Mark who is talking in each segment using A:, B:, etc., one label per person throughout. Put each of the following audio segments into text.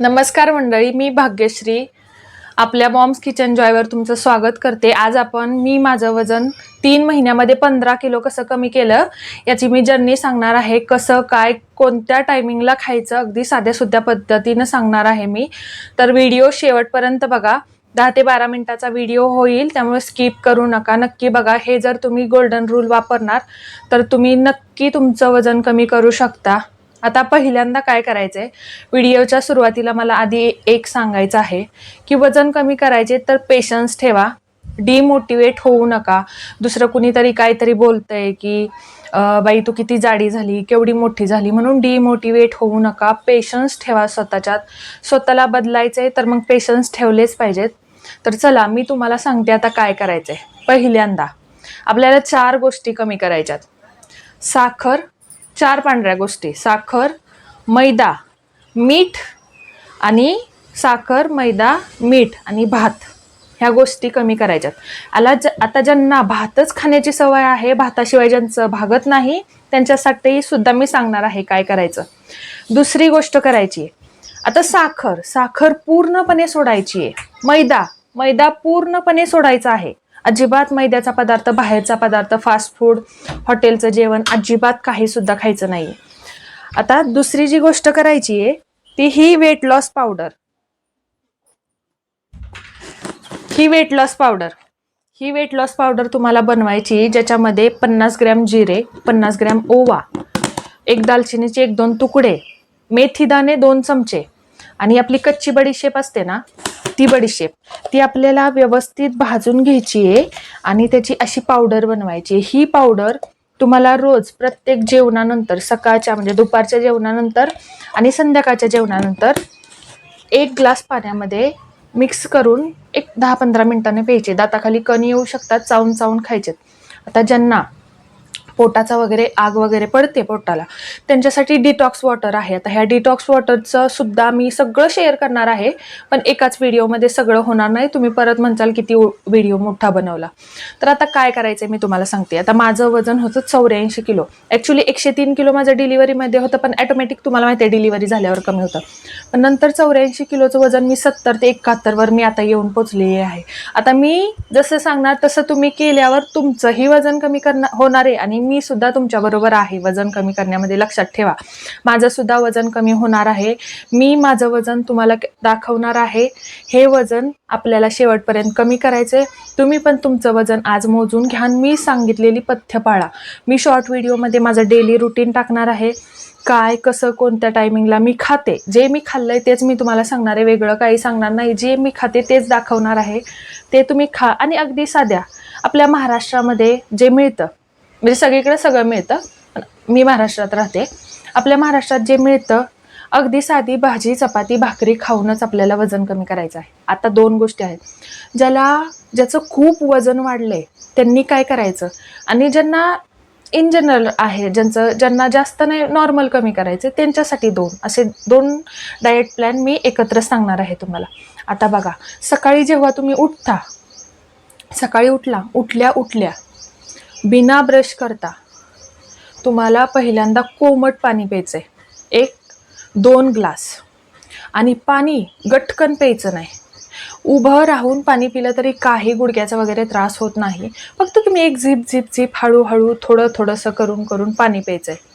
A: नमस्कार मंडळी मी भाग्यश्री. आपल्या बॉम्स किचन जॉयवर तुमचं स्वागत करते. आज आपण मी माझं वजन तीन महिन्यामध्ये पंधरा किलो कसं कमी केलं याची मी जर्नी सांगणार आहे. कसं काय कोणत्या टायमिंगला खायचं अगदी साध्या सुध्या पद्धतीनं सांगणार आहे मी. तर व्हिडिओ शेवटपर्यंत बघा. दहा ते बारा मिनिटाचा व्हिडिओ होईल त्यामुळे स्किप करू नका. नक्की बघा हे जर तुम्ही गोल्डन रूल वापरणार तर तुम्ही नक्की तुमचं वजन कमी करू शकता. आता पहिल्यांदा काय करायचंय? व्हिडिओच्या सुरुवातीला मला आधी एक सांगायचं आहे की वजन कमी करायचे तर पेशन्स ठेवा. डिमोटिवेट होऊ नका. दुसरं कुणीतरी काहीतरी बोलतंय की बाई तू किती जाडी झाली केवढी मोठी झाली म्हणून डिमोटिवेट होऊ नका. पेशन्स ठेवा स्वतःच्यात. स्वतःला बदलायचंय तर मग पेशन्स ठेवलेच पाहिजेत. तर चला मी तुम्हाला सांगते आता काय करायचंय. पहिल्यांदा आपल्याला चार गोष्टी कमी करायच्यात. साखर चार पांढऱ्या गोष्टी. साखर मैदा मीठ आणि साखर मैदा मीठ आणि भात ह्या गोष्टी कमी करायच्यात. आला ज आता ज्यांना भातच खाण्याची सवय आहे भाताशिवाय ज्यांचं भागत नाही त्यांच्यासाठी सुद्धा मी सांगणार आहे काय करायचं. दुसरी गोष्ट करायची. आहे. आता साखर साखर पूर्णपणे सोडायची आहे. मैदा मैदा पूर्णपणे सोडायचा आहे. अजिबात मैद्याचा पदार्थ बाहेरचा पदार्थ फास्ट फूड हॉटेलचं जेवण अजिबात काही सुद्धा खायचं नाही आता दुसरी जी गोष्ट करायची आहे ती ही वेट लॉस पावडर ही वेट लॉस पावडर ही वेट लॉस पावडर तुम्हाला बनवायची ज्याच्यामध्ये पन्नास ग्रॅम जिरे पन्नास ग्रॅम ओवा एक दालचिनीचे एक दोन तुकडे मेथी दाणे दोन चमचे आणि आपली कच्ची बडीशेप असते ना ती बडीशेप ती आपल्याला व्यवस्थित भाजून घ्यायची आहे आणि त्याची अशी पावडर बनवायची आहे. ही पावडर तुम्हाला रोज प्रत्येक जेवणानंतर सकाळच्या म्हणजे दुपारच्या जेवणानंतर आणि संध्याकाळच्या जेवणानंतर एक ग्लास पाण्यामध्ये मिक्स करून एक दहा पंधरा मिनिटांनी प्यायचे. दाताखाली कण येऊ शकतात चावून चावून खायचे आता ज्यांना पोटाचा वगैरे आग वगैरे पडते पोटाला. त्यांच्यासाठी डिटॉक्स वॉटर आहे. आता ह्या डिटॉक्स वॉटरचं सुद्धा मी सगळं शेअर करणार आहे. पण एकाच व्हिडिओमध्ये सगळं होणार नाही. तुम्ही परत म्हणचाल किती व्हिडिओ मोठा बनवला. तर आता काय करायचं मी तुम्हाला सांगते. आता माझं वजन होतं चौऱ्याऐंशी किलो. ॲक्च्युली एकशे तीन किलो माझं डिलिव्हरीमध्ये होतं पण ॲटोमॅटिक तुम्हाला माहिती आहे डिलिव्हरी झाल्यावर कमी होतं. पण नंतर चौऱ्याऐंशी किलोचं वजन मी सत्तर ते एकाहत्तरवर मी आता येऊन पोचलेली आहे. आता मी जसं सांगणार तसं तुम्ही केल्यावर तुमचंही वजन कमी करणार होणार आहे आणि मी सुद्धा तुमच्याबरोबर आहे वजन कमी करण्यामध्ये लक्षात ठेवा. माझं सुद्धा वजन कमी होणार आहे. मी माझं वजन तुम्हाला दाखवणार आहे. हे वजन आपल्याला शेवटपर्यंत कमी करायचे तुम्ही पण तुमचं वजन आज मोजून घ्या आणि मी सांगितलेली पथ्य पाळा. मी शॉर्ट व्हिडिओमध्ये माझं डेली रुटीन टाकणार आहे. काय कसं कोणत्या टायमिंगला मी खाते? जे मी खाल्लंय तेच मी तुम्हाला सांगणार आहे. वेगळं काही सांगणार नाही. जे मी खाते तेच दाखवणार आहे. ते तुम्ही खा आणि अगदी साध्या. आपल्या महाराष्ट्रामध्ये जे मिळतं म्हणजे सगळीकडे सगळं मिळतं. मी महाराष्ट्रात राहते. आपल्या महाराष्ट्रात जे मिळतं अगदी साधी भाजी चपाती भाकरी खाऊनच आपल्याला वजन कमी करायचं आहे. आता दोन गोष्टी आहेत. ज्याला ज्याचं खूप वजन वाढलंय त्यांनी काय करायचं? आणि ज्यांना इन जनरल आहे ज्यांचं ज्यांना जास्त नाही नॉर्मल कमी करायचं त्यांच्यासाठी दोन. असे दोन डाएट प्लॅन मी एकत्र सांगणार आहे तुम्हाला. आता बघा सकाळी जेव्हा तुम्ही उठता सकाळी उठला उठल्या उठल्या बिना ब्रश करता तुम्हाला पहिल्यांदा कोमट पाणी प्यायचं आहे एक दोन ग्लास. आणि पाणी गटकन प्यायचं नाही. उभं राहून पाणी पिलं तरी काही गुडघ्याचा वगैरे त्रास होत नाही. फक्त तुम्ही एक झिप झिप झिप हळूहळू थोडं थोडंसं करून करून पाणी प्यायचं आहे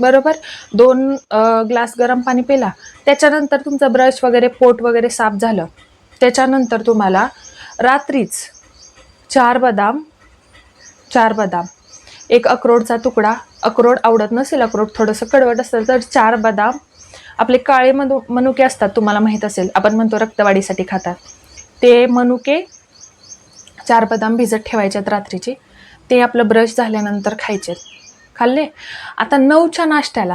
A: बरोबर? दोन ग्लास गरम पाणी पिला त्याच्यानंतर तुमचं ब्रश वगैरे पोट वगैरे साफ झालं. त्याच्यानंतर तुम्हाला रात्रीच चार बदाम चार बदाम. एक अक्रोडचा तुकडा. अक्रोड आवडत नसेल अक्रोड थोडंसं कडवट असेल तर चार बदाम. आपले काळे मनु मनुके असतात तुम्हाला माहीत असेल. आपण म्हणतो रक्तवाढीसाठी खातात. ते मनुके चार बदाम भिजत ठेवायच्यात रात्रीचे. ते आपलं ब्रश झाल्यानंतर खायचे खाल्ले? आता नऊच्या नाश्त्याला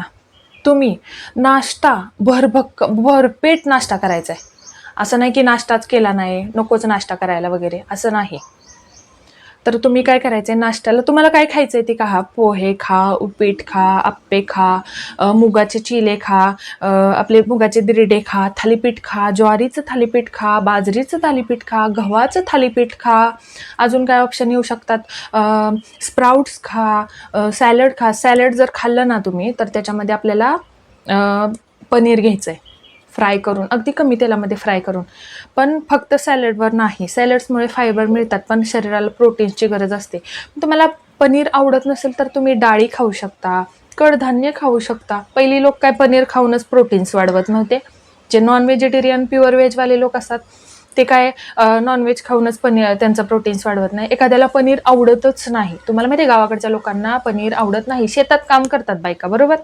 A: तुम्ही नाश्ता भरभक्क भरपेट नाश्ता करायचा आहे असं नाही की नाश्ताच केला नाही नकोच नाश्ता करायला वगैरे. असं नाही. तर तुम्ही काय करायचं आहे नाश्त्याला तुम्हाला काय खायचं आहे ते खा पोहे खा उपीट खा आप्पे खा मुगाचे चिले खा आपले मुगाचे दिरडे खा थालीपीठ खा ज्वारीचं थालीपीठ खा बाजरीचं थालीपीठ खा गव्हाचं थालीपीठ खा. अजून काय ऑप्शन येऊ शकतात? स्प्राउट्स खा सॅलड खा. सॅलड जर खाल्लं ना तुम्ही तर त्याच्यामध्ये आपल्याला पनीर घ्यायचं आहे फ्राय करून अगदी कमी तेलामध्ये फ्राय करून. पण फक्त सॅलडवर नाही. सॅलड्समुळे फायबर मिळतात पण शरीराला प्रोटीन्सची गरज असते. तुम्हाला पनीर आवडत नसेल तर तुम्ही डाळी खाऊ शकता कडधान्य खाऊ शकता. पहिली लोक काय पनीर खाऊनच प्रोटीन्स वाढवत नव्हते. जे नॉन व्हेजिटेरियन प्युअर व्हेजवाले लोक असतात ते काय नॉनव्हेज खाऊनच पनीर त्यांचं प्रोटीन्स वाढवत नाही. एखाद्याला पनीर आवडतच नाही. तुम्हाला माहिती आहे गावाकडच्या लोकांना पनीर आवडत नाही. शेतात काम करतात बायका बरोबर?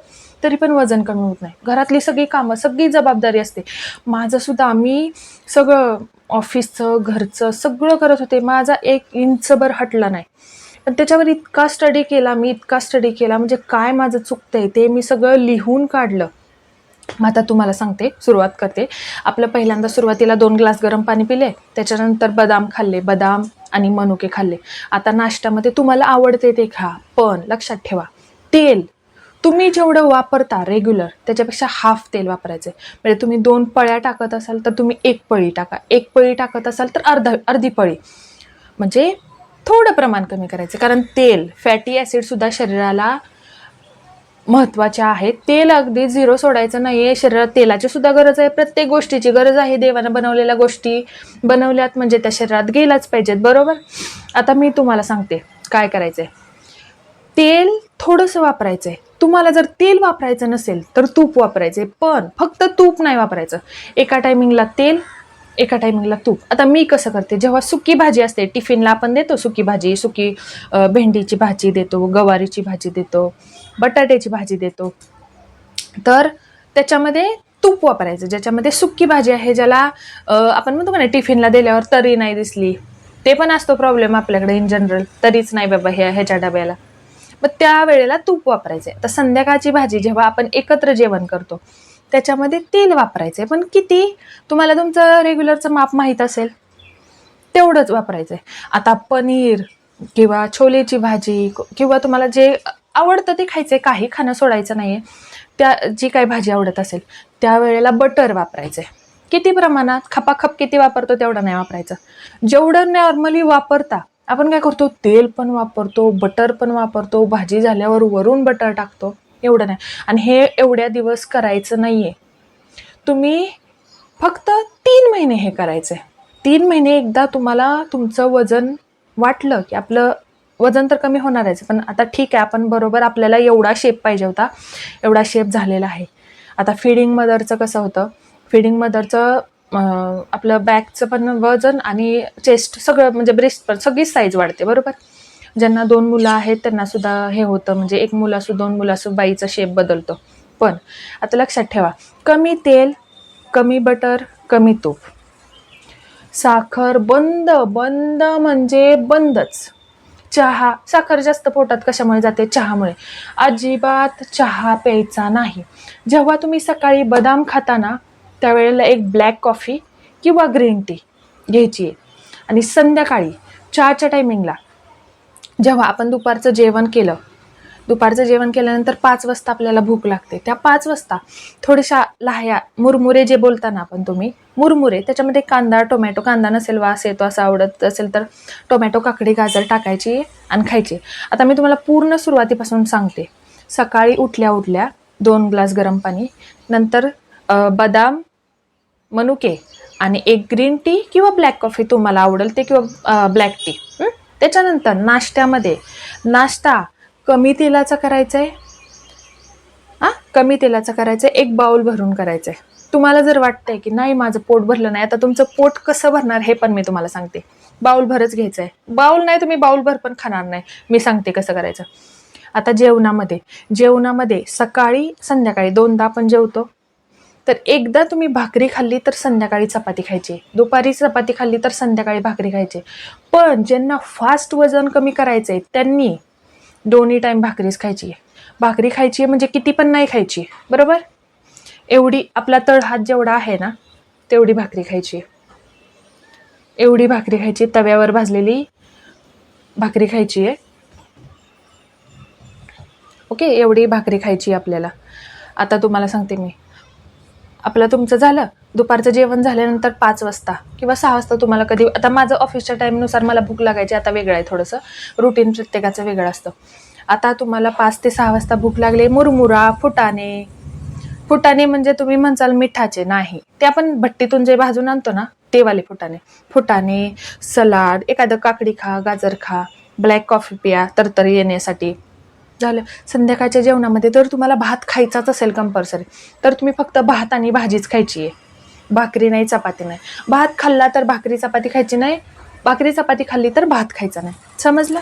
A: तरी पण वजन कमी होत नाही. घरातली सगळी कामं सगळी जबाबदारी असते. माझंसुद्धा आम्ही सगळं ऑफिसचं घरचं सगळं करत होते. माझा एक इंचभर हटला नाही. पण त्याच्यावर इतका स्टडी केला मी इतका स्टडी केला. म्हणजे काय माझं चुकतंय ते मी सगळं लिहून काढलं. मग आता तुम्हाला सांगते सुरुवात करते. आपलं पहिल्यांदा सुरुवातीला दोन ग्लास गरम पाणी पिले त्याच्यानंतर बदाम खाल्ले बदाम आणि मनुके खाल्ले. आता नाश्त्यामध्ये तुम्हाला आवडते ते खा पण लक्षात ठेवा तेल तुम्ही जेवढं वापरता रेग्युलर त्याच्यापेक्षा हाफ तेल वापरायचं म्हणजे तुम्ही दोन पळ्या टाकत असाल तर तुम्ही एक पळी टाका. एक पळी टाकत असाल तर अर्धा अर्धी पळी. म्हणजे थोडं प्रमाण कमी करायचं. कारण तेल फॅटी ॲसिडसुद्धा शरीराला महत्त्वाचे आहे. तेल अगदी झिरो सोडायचं नाही आहे शरीरात तेलाची सुद्धा गरज आहे. प्रत्येक गोष्टीची गरज आहे. देवानं बनवलेल्या गोष्टी बनवल्यात म्हणजे त्या शरीरात गेलाच पाहिजेत. बरोबर? आता मी तुम्हाला सांगते काय करायचं आहे तेल थोडंसं वापरायचं आहे तुम्हाला जर तेल वापरायचं नसेल तर तूप वापरायचे. पण फक्त तूप नाही वापरायचं. एका टायमिंगला तेल एका टायमिंगला तूप. आता मी कसं करते जेव्हा सुकी भाजी असते टिफिनला आपण देतो सुकी भाजी. सुकी भेंडीची भाजी देतो गवारीची भाजी देतो बटाट्याची भाजी देतो. तर त्याच्यामध्ये तूप वापरायचं. ज्याच्यामध्ये सुकी भाजी आहे ज्याला आपण म्हणतो का नाही टिफिनला दिल्यावर तरी नाही दिसली. ते पण असतो प्रॉब्लेम आपल्याकडे इन जनरल तरीच नाही बाबा ह्या ह्याच्या डब्याला. मग त्या वेळेला तूप आहे तर संध्याकाळची भाजी जेव्हा आपण एकत्र जेवण करतो त्याच्यामध्ये तेल आहे पण किती? तुम्हाला तुमचं रेग्युलरचं माप माहीत असेल. तेवढंच वापरायचं आहे आता पनीर किंवा छोलेची भाजी किंवा तुम्हाला जे आवडतं ते खायचं आहे काही खाणं सोडायचं नाही आहे त्या जी काही भाजी आवडत असेल त्यावेळेला बटर वापरायचं आहे किती प्रमाणात? खपाखप किती वापरतो तेवढं नाही वापरायचं. जेवढं नॉर्मली वापरता आपण काय करतो? तेल पण वापरतो बटर पण वापरतो भाजी झाल्यावर वरून बटर टाकतो. एवढं नाही. आणि हे एवढ्या दिवस करायचं नाही आहे तुम्ही फक्त तीन महिने हे करायचं आहे तीन महिने एकदा तुम्हाला तुमचं वजन वाटलं की आपलं वजन तर कमी होणारच पण आता ठीक आहे आपण बरोबर आपल्याला एवढा शेप पाहिजे होता. एवढा शेप झालेला आहे. आता फिडिंग मदरचं कसं होतं? फिडिंग मदरचं आपलं बॅकचं पण वजन आणि चेस्ट सगळं म्हणजे ब्रेस्ट पण सगळीच साईज वाढते बरोबर? ज्यांना दोन मुलं आहेत त्यांना सुद्धा हे होतं म्हणजे एक मुलं असो दोन मुलं असो बाईचा शेप बदलतो. पण आता लक्षात ठेवा कमी तेल कमी बटर कमी तूप. साखर बंद बंद म्हणजे बंदच. चहा साखर जास्त पोटात कशामुळे जाते? चहामुळे. अजिबात चहा प्यायचा नाही. जेव्हा तुम्ही सकाळी बदाम खाता ना त्यावेळेला एक ब्लॅक कॉफी किंवा ग्रीन टी घ्यायची आहे. आणि संध्याकाळी चहाच्या टायमिंगला जेव्हा आपण दुपारचं जेवण केलं दुपारचं जेवण केल्यानंतर पाच वाजता आपल्याला भूक लागते. त्या पाच वाजता थोड्याशा लाह्या मुरमुरे जे बोलता ना आपण तुम्ही मुरमुरे त्याच्यामध्ये कांदा टोमॅटो कांदा नसेल वास येतो असं आवडत असेल तर टोमॅटो काकडी गाजर टाकायची आणि खायची. आता मी तुम्हाला पूर्ण सुरुवातीपासून सांगते. सकाळी उठल्या उठल्या दोन ग्लास गरम पाणी नंतर बदाम मनुके आणि एक ग्रीन टी किंवा ब्लॅक कॉफी तुम्हाला आवडेल ते किंवा ब्लॅक टी त्याच्यानंतर नाश्त्यामध्ये नाश्ता कमी तेलाचा करायचा आहे हां कमी तेलाचा करायचं आहे एक बाउल भरून करायचं आहे तुम्हाला जर वाटतंय की नाही माझं पोट भरलं नाही आता तुमचं पोट कसं भरणार हे पण मी तुम्हाला सांगते. बाउल भरच घ्यायचं आहे बाउल नाही तुम्ही बाउल भर पण खाणार नाही. मी सांगते कसं करायचं. आता जेवणामध्ये जेवणामध्ये सकाळी संध्याकाळी दोनदा आपण जेवतो. तर एकदा तुम्ही भाकरी खाल्ली तर संध्याकाळी चपाती खायची. दुपारी चपाती खाल्ली तर संध्याकाळी भाकरी खायची. पण ज्यांना फास्ट वजन कमी करायचं आहे त्यांनी दोन्ही टाईम भाकरीच खायची. आहे भाकरी खायची आहे म्हणजे किती पण नाही खायची बरोबर? एवढी आपला तळहात जेवढा आहे ना तेवढी भाकरी खायची. आहे एवढी भाकरी खायची तव्यावर भाजलेली भाकरी खायची. आहे ओके? एवढी भाकरी खायची आहे आपल्याला. आता तुम्हाला सांगते मी. आपलं तुमचं झालं. दुपारचं जेवण झाल्यानंतर पाच वाजता किंवा सहा वाजता तुम्हाला कधी आता माझं ऑफिसच्या टाईमनुसार मला भूक लागायची आता वेगळं आहे थोडंसं. रुटीन प्रत्येकाचं वेगळं असतं. आता तुम्हाला पाच ते सहा वाजता भूक लागली मुरमुरा फुटाणे. फुटाणे म्हणजे तुम्ही म्हणसाल मिठाचे नाही. ते आपण भट्टीतून जे भाजून आणतो ना ते वाले फुटाणे. फुटाणे सलाड एखादं काकडी खा गाजर खा ब्लॅक कॉफी पिया तरतरी येण्यासाठी. झालं. संध्याकाळच्या जेवणामध्ये जर तुम्हाला भात खायचाच असेल कंपल्सरी तर तुम्ही फक्त भात आणि भाजीच खायची आहे भाकरी नाही चपाती नाही. भात खाल्ला तर भाकरी चपाती खायची नाही. भाकरी चपाती खाल्ली तर भात खायचा नाही. समजलं?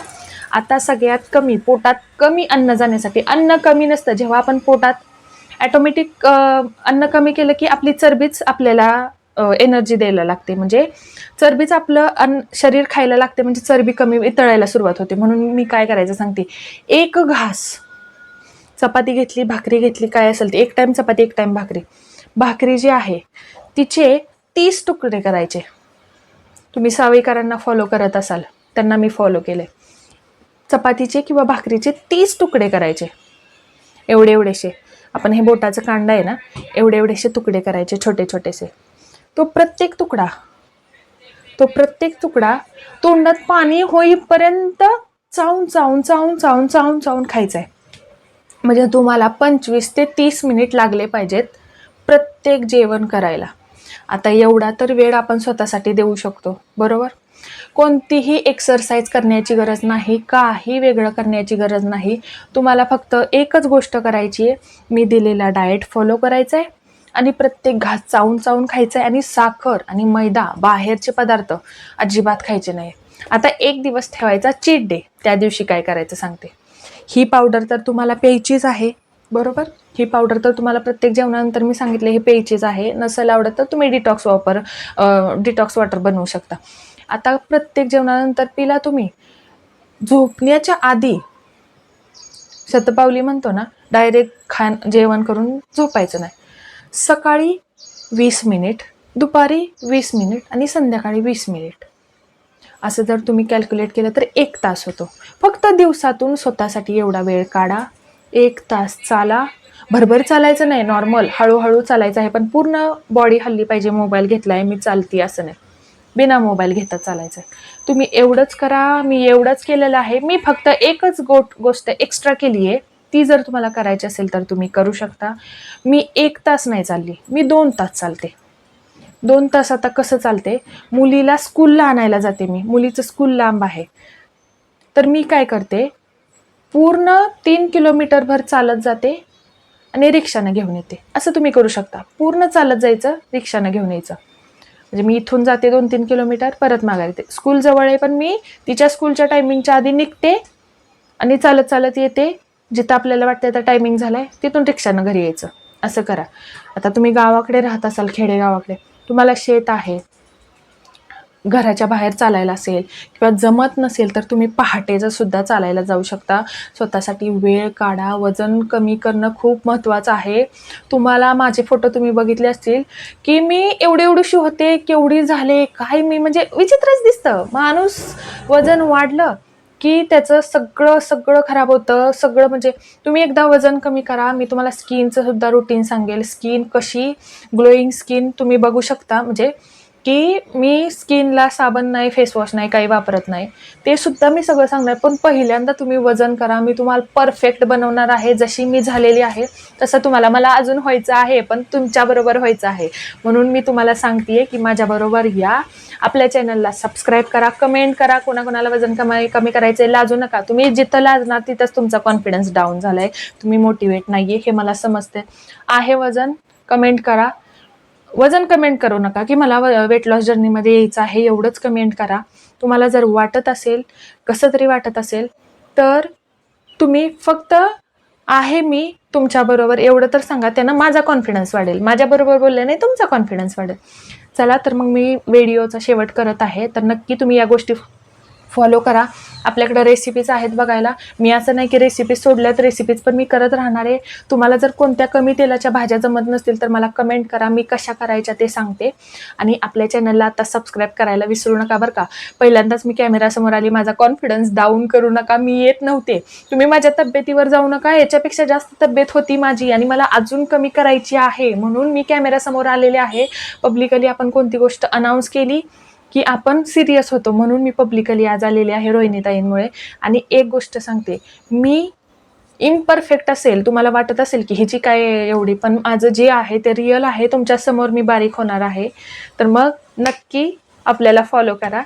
A: आता सगळ्यात कमी पोटात कमी अन्न जाण्यासाठी अन्न कमी नसतं. जेव्हा आपण पोटात ॲटोमॅटिक अन्न कमी केलं की आपली चरबीच आपल्याला एनर्जी द्यायला लागते. म्हणजे चरबीच आपलं अन्न शरीर खायला लागते. म्हणजे चरबी कमी तळायला सुरुवात होते. म्हणून मी काय करायचं सांगते. एक घास चपाती घेतली भाकरी घेतली काय असेल ते. एक टाईम चपाती एक टाईम भाकरी. भाकरी जी आहे तिचे तीस तुकडे करायचे. तुम्ही सावईकरांना फॉलो करत असाल त्यांना मी फॉलो केले चपातीचे किंवा भाकरीचे तीस तुकडे करायचे. एवढे एवढेसे आपण हे बोटाचं कांडा आहे ना एवढे एवढेसे तुकडे करायचे छोटे छोटेसे. तो प्रत्येक तुकडा तो प्रत्येक तुकडा तोंडात पाणी होईपर्यंत चावून चावून चावून चावून चावून चावून खायचा आहे म्हणजे तुम्हाला पंचवीस ते तीस मिनिट लागले पाहिजेत प्रत्येक जेवण करायला. आता एवढा तर वेळ आपण स्वतःसाठी देऊ शकतो बरोबर? कोणतीही एक्सरसाइज करण्याची गरज नाही काही वेगळं करण्याची गरज नाही. तुम्हाला फक्त एकच गोष्ट करायची आहे मी दिलेला डाएट फॉलो करायचा आहे आणि प्रत्येक घास चावून चावून खायचं आहे आणि साखर आणि मैदा बाहेरचे पदार्थ अजिबात खायचे नाही. आता एक दिवस ठेवायचा चीट डे त्या दिवशी काय करायचं सांगते. ही पावडर तर तुम्हाला प्यायचीच आहे बरोबर? ही पावडर तर तुम्हाला प्रत्येक जेवणानंतर मी सांगितले हे प्यायचीच आहे. नसेल आवडत तर तुम्ही डिटॉक्स वापर डिटॉक्स वॉटर बनवू शकता. आता प्रत्येक जेवणानंतर पिला तुम्ही. झोपण्याच्या आधी शतपावली म्हणतो ना डायरेक्ट खान जेवण करून झोपायचं नाही. सकाळी वीस मिनिट दुपारी वीस मिनिट आणि संध्याकाळी वीस मिनिट. असं जर तुम्ही कॅल्क्युलेट केलं तर एक तास होतो. फक्त दिवसातून स्वतःसाठी एवढा वेळ काढा. एक तास चाला. भरभर चालायचं नाही नॉर्मल हळूहळू चालायचं आहे पण पूर्ण बॉडी हल्ली पाहिजे. मोबाईल घेतला आहे मी चालती असं नाही. बिना मोबाईल घेता चालायचं आहे तुम्ही एवढंच करा मी एवढंच केलेलं आहे. मी फक्त एकच गोट गोष्ट एक्स्ट्रा केली आहे ती जर तुम्हाला करायची असेल तर तुम्ही करू शकता. मी एक तास नाही चालली मी दोन तास चालते. दोन तास आता कसं चालते? मुलीला स्कूलला आणायला जाते मी. मुलीचं स्कूल लांब आहे. तर मी काय करते? पूर्ण तीन किलोमीटरभर चालत जाते आणि रिक्षानं घेऊन येते. असं तुम्ही करू शकता. पूर्ण चालत जायचं रिक्षानं घेऊन यायचं. म्हणजे मी इथून जाते दोन तीन किलोमीटर परत मागायला येते. स्कूल जवळ आहे पण मी तिच्या स्कूलच्या टायमिंगच्या आधी निघते आणि चालत चालत येते. जिथं आपल्याला वाटतं आता टायमिंग झालाय तिथून रिक्षानं घरी यायचं. असं करा. आता तुम्ही गावाकडे राहत असाल खेडेगावाकडे तुम्हाला शेत आहे घराच्या बाहेर चालायला असेल किंवा जमत नसेल तर तुम्ही पहाटेचं सुद्धा चालायला जाऊ शकता. स्वतःसाठी वेळ काढा वजन कमी करणं खूप महत्त्वाचं आहे. तुम्हाला माझे फोटो तुम्ही बघितले असतील की मी एवढी एवढीशी होते केवढी झाले काय मी म्हणजे विचित्रच दिसतं. माणूस वजन वाढलं की त्याचं सगळं सगळं खराब होतं. सगळं म्हणजे तुम्ही एकदा वजन कमी करा. मी तुम्हाला स्किनचं सुद्धा रुटीन सांगेल. स्किन कशी ग्लोईंग स्किन तुम्ही बघू शकता. म्हणजे की मी स्किनला साबण नाही फेसवॉश नाही काही वापरत नाही. ते सुद्धा मी सगळं सांगणार पण पहिल्यांदा तुम्ही वजन करा. मी तुम्हाला परफेक्ट बनवणार आहे. जशी मी झालेली आहे तसं तुम्हाला मला अजून व्हायचं आहे पण तुमच्याबरोबर व्हायचं आहे. म्हणून मी तुम्हाला सांगते की माझ्याबरोबर या. आपल्या चॅनलला सबस्क्राईब करा कमेंट करा. कोणाकोणाला वजन कमाई कमी करायचं आहे लाजू नका. तुम्ही जिथं लाजणार तिथंच तुमचा कॉन्फिडन्स डाऊन झाला आहे तुम्ही मोटिवेट नाही आहे हे मला समजते आहे वजन कमेंट करा. वजन कमेंट करू नका की मला वेट लॉस जर्नीमध्ये यायचं आहे एवढंच कमेंट करा. तुम्हाला जर वाटत असेल कसं तरी वाटत असेल तर तुम्ही फक्त आहे मी तुमच्याबरोबर एवढं तर सांगा त्यांना माझा कॉन्फिडन्स वाढेल. माझ्याबरोबर बोलल्याने तुमचा कॉन्फिडन्स वाढेल. चला तर मग मी व्हिडिओचा शेवट करत आहे. तर नक्की तुम्ही या गोष्टी फॉलो करा. आपल्याकडे रेसिपीज आहेत बघायला. मी असं नाही की रेसिपीज सोडल्यात रेसिपीज पण मी करत राहणार आहे. तुम्हाला जर कोणत्या कमी तेलाच्या भाज्या जमत नसतील तर मला कमेंट करा. मी कशा करायच्या ते सांगते. आणि आपल्या चॅनलला आता सबस्क्राईब करायला विसरू नका बरं का. पहिल्यांदाच मी कॅमेरासमोर आली. माझा कॉन्फिडन्स डाऊन करू नका. मी येत नव्हते. तुम्ही माझ्या तब्येतीवर जाऊ नका. याच्यापेक्षा जास्त तब्येत होती माझी आणि मला अजून कमी करायची आहे. म्हणून मी कॅमेरासमोर आलेले आहे. पब्लिकली आपण कोणती गोष्ट अनाऊन्स केली? की आपण सिरियस होतो म्हणून मी पब्लिकली आज आलेले आहे रोहिणीताईंमुळे. आणि एक गोष्ट सांगते मी इम्परफेक्ट असेल तुम्हाला वाटत असेल की ह्याची काय एवढी पण माझं जे आहे ते रिअल आहे तुमच्यासमोर मी बारीक होणार आहे. तर मग नक्की आपल्याला फॉलो करा.